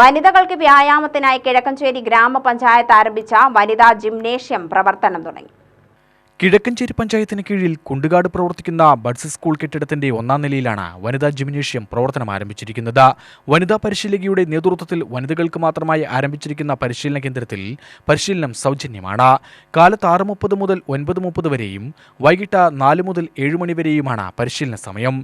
വനിതകൾക്ക് വ്യായാമത്തിനായി കിഴക്കഞ്ചേരി ഗ്രാമപഞ്ചായത്ത് ആരംഭിച്ച വനിതാ ജിംനേഷ്യം പ്രവർത്തനം തുടങ്ങി. കിഴക്കഞ്ചേരി പഞ്ചായത്തിന് കീഴിൽ കുണ്ടുകാട് പ്രവർത്തിക്കുന്ന ബഡ്സ് സ്കൂൾ കെട്ടിടത്തിന്റെ ഒന്നാം നിലയിലാണ് വനിതാ ജിംനേഷ്യം പ്രവർത്തനം ആരംഭിച്ചിരിക്കുന്നത്. വനിതാ പരിശീലകയുടെ നേതൃത്വത്തിൽ വനിതകൾക്ക് മാത്രമായി ആരംഭിച്ചിരിക്കുന്ന പരിശീലന കേന്ദ്രത്തിൽ പരിശീലനം സൗജന്യമാണ്. കാലത്ത് ആറ് മുപ്പത് മുതൽ ഒൻപത് മുപ്പത് വരെയും വൈകിട്ട് നാല് മുതൽ ഏഴ് മണി വരെയുമാണ് പരിശീലന സമയം.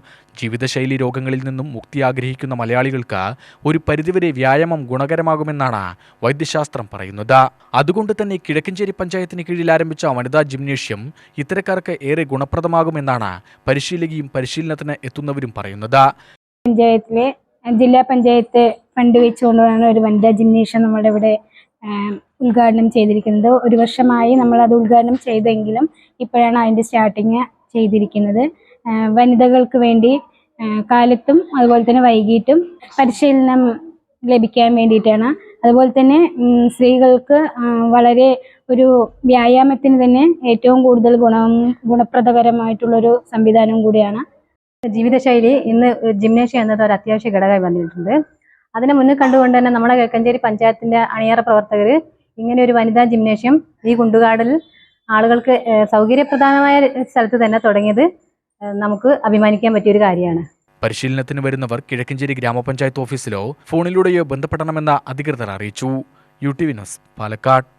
ജീവിതശൈലി രോഗങ്ങളിൽ നിന്നും മുക്തി ആഗ്രഹിക്കുന്ന മലയാളികൾക്ക് ഒരു പരിധിവരെ വ്യായാമം ഗുണകരമാകുമെന്നാണ് വൈദ്യശാസ്ത്രം പറയുന്നത്. അതുകൊണ്ട് തന്നെ കിഴക്കഞ്ചേരി പഞ്ചായത്തിന് കീഴിൽ ആരംഭിച്ച വനിതാ ജിംനേഷ്യം ഇത്തരക്കാർക്ക് ഏറെ ഗുണപ്രദമാകുമെന്നാണ് പരിശീലകയും പരിശീലനത്തിന് എത്തുന്നവരും പറയുന്നത്. പഞ്ചായത്തിലെ ജില്ലാ പഞ്ചായത്ത് ഫണ്ട് വെച്ചുകൊണ്ടാണ് ഒരു വനിതാ ജിംനേഷ്യം നമ്മുടെ ഇവിടെ ഉദ്ഘാടനം ചെയ്തിരിക്കുന്നത്. ഒരു വർഷമായി നമ്മൾ അത് ഉദ്ഘാടനം ചെയ്തെങ്കിലും ഇപ്പോഴാണ് അതിന്റെ സ്റ്റാർട്ടിങ് ചെയ്തിരിക്കുന്നത്. വനിതകൾക്ക് വേണ്ടി കാലത്തും അതുപോലെ തന്നെ വൈകിട്ടും പരിശീലനം ലഭിക്കാൻ വേണ്ടിയിട്ടാണ് അതുപോലെ തന്നെ സ്ത്രീകൾക്ക് വളരെ ഒരു വ്യായാമത്തിന് തന്നെ ഏറ്റവും കൂടുതൽ ഗുണം ഗുണപ്രദകരമായിട്ടുള്ളൊരു സംവിധാനം കൂടിയാണ്. ജീവിതശൈലി ഇന്ന് ജിംനേഷ്യം എന്നത് ഒരു അത്യാവശ്യ ഘടകമായി വന്നിട്ടുണ്ട്. അതിനെ മുന്നിൽ കണ്ടുകൊണ്ട് തന്നെ നമ്മുടെ കിഴക്കഞ്ചേരി പഞ്ചായത്തിന്റെ അണിയറ പ്രവർത്തകർ ഇങ്ങനെ ഒരു വനിതാ ജിംനേഷ്യം ഈ കുണ്ടുകാടിൽ ആളുകൾക്ക് സൗകര്യപ്രദമായ സ്ഥലത്ത് തന്നെ തുടങ്ങിയത് നമുക്ക് അഭിമാനിക്കാൻ പറ്റിയൊരു കാര്യമാണ്. പരിശീലനത്തിന് വരുന്നവർ കിഴക്കഞ്ചേരി ഗ്രാമപഞ്ചായത്ത് ഓഫീസിലോ ഫോണിലൂടെയോ ബന്ധപ്പെടണമെന്ന അധികൃതർ അറിയിച്ചു. U T V news Palakkad.